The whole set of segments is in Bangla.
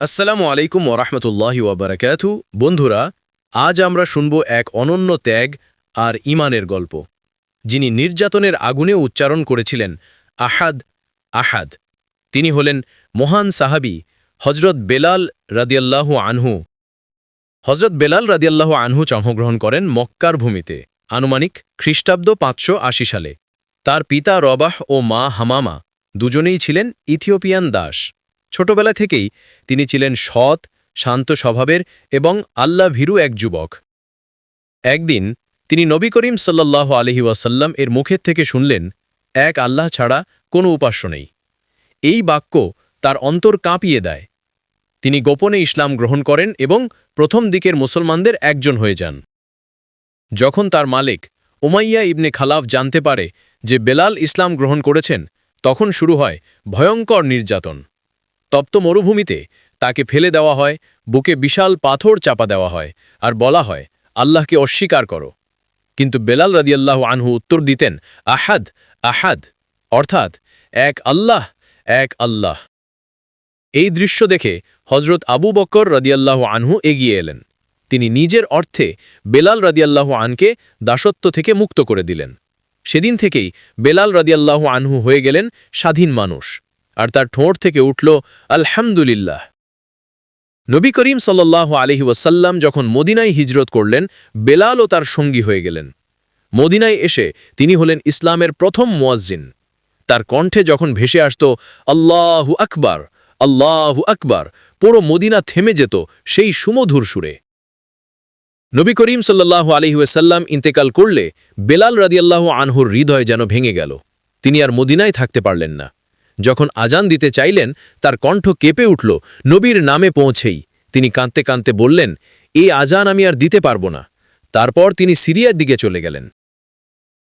আসসালামু আলাইকুম ওরহমতুল্লাহি ওবরাকাতু। বন্ধুরা, আজ আমরা শুনব এক অনন্য ত্যাগ আর ইমানের গল্প। যিনি নির্যাতনের আগুনে উচ্চারণ করেছিলেন, আহাদ আহাদ। তিনি হলেন মহান সাহাবি হজরত বেলাল রাদিয়াল্লাহু আনহু। হজরত বেলাল রাদিয়াল্লাহু আনহু জন্মগ্রহণ করেন মক্কার ভূমিতে, আনুমানিক খ্রিস্টাব্দ পাঁচশো আশি সালে। তার পিতা রবাহ ও মা হামামা দুজনেই ছিলেন ইথিওপিয়ান দাস। ছোটবেলা থেকেই তিনি ছিলেন সৎ, শান্ত স্বভাবের এবং আল্লাহ ভীরু এক যুবক। একদিন তিনি নবী করিম সাল্লাহ আলহি ওয়াসাল্লাম এর মুখের থেকে শুনলেন, এক আল্লাহ ছাড়া কোনো উপাস্য নেই। এই বাক্য তার অন্তর কাঁপিয়ে দেয়। তিনি গোপনে ইসলাম গ্রহণ করেন এবং প্রথম দিকের মুসলমানদের একজন হয়ে যান। যখন তার মালিক উমাইয়া ইবনে খালাফ জানতে পারে যে বেলাল ইসলাম গ্রহণ করেছেন, তখন শুরু হয় ভয়ঙ্কর নির্যাতন। তপ্ত মরুভূমিতে তাকে ফেলে দেওয়া হয়, বুকে বিশাল পাথর চাপা দেওয়া হয় আর বলা হয়, আল্লাহকে অস্বীকার করো। কিন্তু বেলাল রাদিয়াল্লাহ আনহু উত্তর দিতেন, আহাদ আহাদ। অর্থাৎ, এক আল্লাহ এক আল্লাহ। এই দৃশ্য দেখে হজরত আবু বক্কর রদিয়াল্লাহ আনহু এগিয়ে এলেন। তিনি নিজের অর্থে বেলাল রাদিয়াল্লাহ আনকে দাসত্ব থেকে মুক্ত করে দিলেন। সেদিন থেকেই বেলাল রাদিয়াল্লাহ আনহু হয়ে গেলেন স্বাধীন মানুষ। আর তার ঠোঁট থেকে উঠল, আলহামদুলিল্লাহ। নবী করিম সাল্লাহ আলহি ওয়াসাল্লাম যখন মদিনায় হিজরত করলেন, বেলালও তার সঙ্গী হয়ে গেলেন। মদিনায় এসে তিনি হলেন ইসলামের প্রথম মুয়াজ্জিন। তার কণ্ঠে যখন ভেসে আসত, আল্লাহু আকবার আল্লাহু আকবার, পুরো মদিনা থেমে যেত সেই সুমধুর সুরে। নবী করিম সাল্লাহ আলহিউসাল্লাম ইন্তেকাল করলে বেলাল রাদিয়াল্লাহ আনহুর হৃদয় যেন ভেঙে গেল। তিনি আর মদিনায় থাকতে পারলেন না। যখন আজান দিতে চাইলেন, তার কণ্ঠ কেঁপে উঠল, নবীর নামে পৌঁছেই। তিনি কাঁদতে কাঁদতে বললেন এই আজান আমি আর দিতে পারব না। তারপর তিনি সিরিয়ার দিকে চলে গেলেন।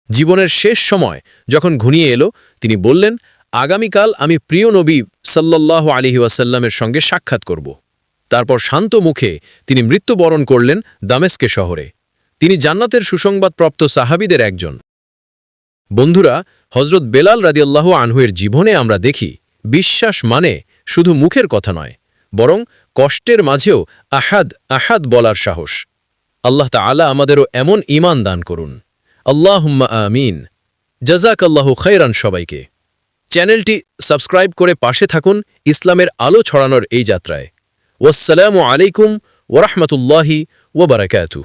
জীবনের শেষ সময় যখন ঘুনিয়ে এলো, তিনি বললেন, আগামীকাল আমি প্রিয় নবী সাল্লাহ আলিহি ওয়াসাল্লামের সঙ্গে সাক্ষাৎ করব। তারপর শান্ত মুখে তিনি মৃত্যুবরণ করলেন দামেস্কে শহরে। তিনি জান্নাতের সুসংবাদপ্রাপ্ত সাহাবিদের একজন। বন্ধুরা হজরত বেলাল রাদিয়াল্লাহ আনহুয়ের জীবনে আমরা দেখি, বিশ্বাস মানে শুধু মুখের কথা নয়, বরং কষ্টের মাঝেও আহাদ আহাদ বলার সাহস। আল্লাহ তাআলা আমাদেরও এমন ইমান দান করুন। আল্লাহুম্মা আমিন। জাজাক আল্লাহ খৈরান সবাইকে। চ্যানেলটি সাবস্ক্রাইব করে পাশে থাকুন ইসলামের আলো ছড়ানোর এই যাত্রায়। ওয়াসসালামু আলাইকুম ওরহমতুল্লাহি ওবরাকাতু